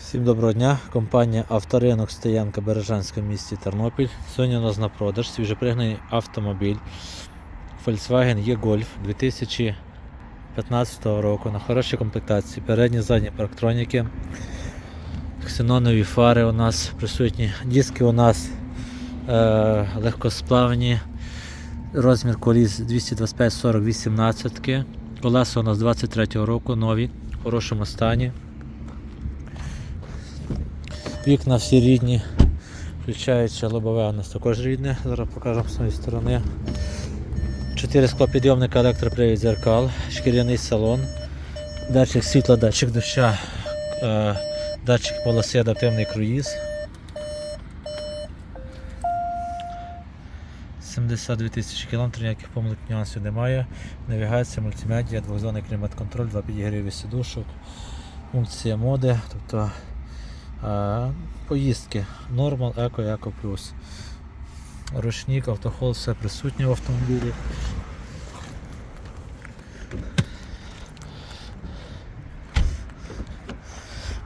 Всім доброго дня. Компанія Авторинок Стоянка Бережанська в місті Тернопіль. Сьогодні у нас на продаж свіжопригнаний автомобіль Volkswagen E-Golf 2015 року на хорошій комплектації. Передні задні парктроніки. Ксенонові фари у нас присутні. Диски у нас е, легкосплавні. Розмір коліс 225 40 18 Колеса у нас 23 року, нові, в хорошому стані. Вікна всі рідні, включаючи лобове у нас також рідне. Зараз покажемо з цієї сторони. Чотири склопідйомника електропривід зеркал, шкіряний салон, датчик світла, датчик доща, е, датчик полоси, адаптивний круїз. 72 тисячі кілометрів, ніяких помилок нюансів немає. Навігація, мультимедіа, двохзонний клімат-контроль, два підігріві сидушок, функція моди, тобто поїздки Normal, Eco, Eco Plus. Ручник, автохол, все присутнє в автомобілі.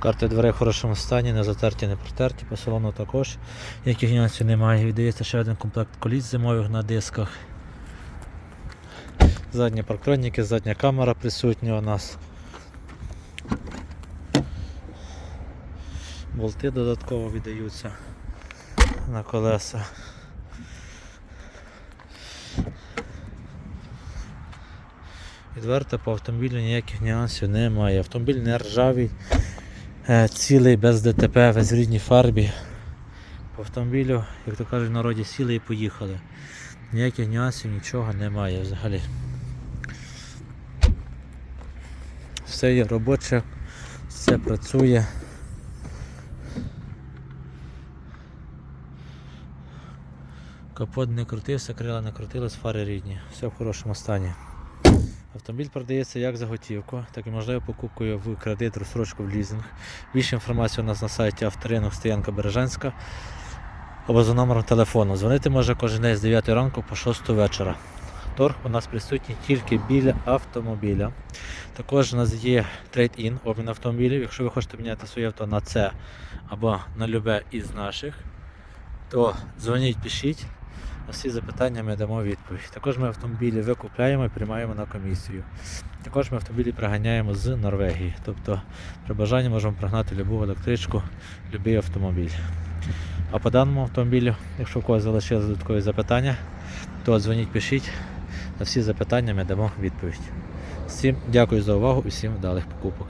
Карти дверей в хорошому стані, не затерті, не протерті, по салону також. Яких нюансів немає. Віддається ще один комплект коліс зимових на дисках. Задні парктроніки, задня камера присутня у нас. Болти додатково віддаються на колеса. Відверто по автомобілю ніяких нюансів немає. Автомобіль не ржавий, е, цілий, без ДТП, весь в рідній фарбі. По автомобілю, як то кажуть в народі, сіли і поїхали. Ніяких нюансів, нічого немає взагалі. Все є робоче, все працює. Капот не крутився, крила не крутились, фари рідні. Все в хорошому стані. Автомобіль продається як за готівку, так і можливо покупкою в кредит, розсрочку в лізинг. Більше інформації у нас на сайті авторинок Стоянка Бережанська або за номером телефону. Дзвонити може кожен день з 9 ранку по 6 вечора. Торг у нас присутній тільки біля автомобіля. Також у нас є трейд-ін, обмін автомобілів. Якщо ви хочете міняти своє авто на це або на любе із наших, то дзвоніть, пишіть. На всі запитання ми дамо відповідь. Також ми автомобілі викупляємо і приймаємо на комісію. Також ми автомобілі приганяємо з Норвегії. Тобто при бажанні можемо пригнати любу електричку, будь-який автомобіль. А по даному автомобілю, якщо у когось залишилися додаткові запитання, то дзвоніть, пишіть. На всі запитання ми дамо відповідь. Всім дякую за увагу і всім вдалих покупок.